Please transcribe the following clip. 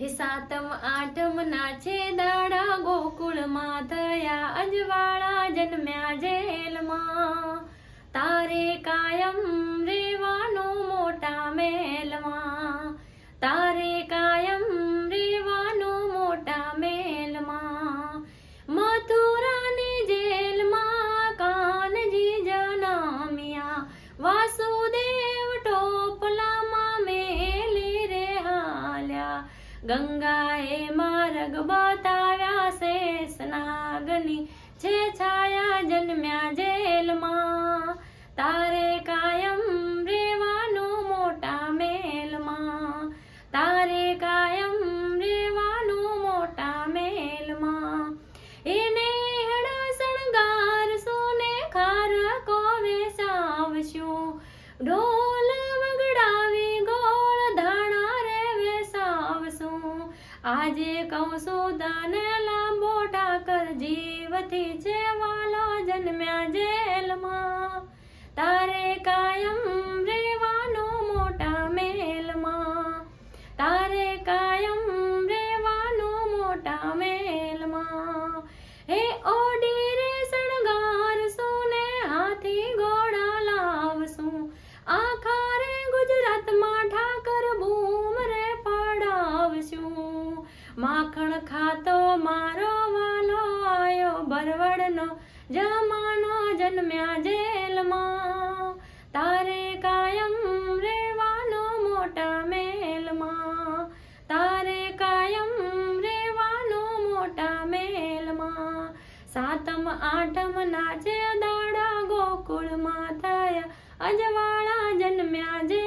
હે સાતમ આઠમ ના છે દાડા ગોકુળમાં થયા અજવાળા જન્મ્યા જેલમાં. તારે કાયમ ગંગાએ માર્ગ બતાવ્યા શેષ નાગની. છે છાયા જન્મ્યા જેલમાં તારે કાયમ આજે કહું છું તને લાંબો ઠાકર જીવથી છે વાલો જન્મ્યા જેલમાં. માખણ ખાતો મારો વાલો આયો ભરવડનો જમાનો જન્મ્યા જેલમાં. તારે કાયમ રેવાનો મોટા મેલમાં. તારે કાયમ રેવાનો મોટા મેલમાં. સાતમ, આઠમ નાચે દાડા ગોકુળમાં થયા. અજવાળા જન્મ્યા જેલમાં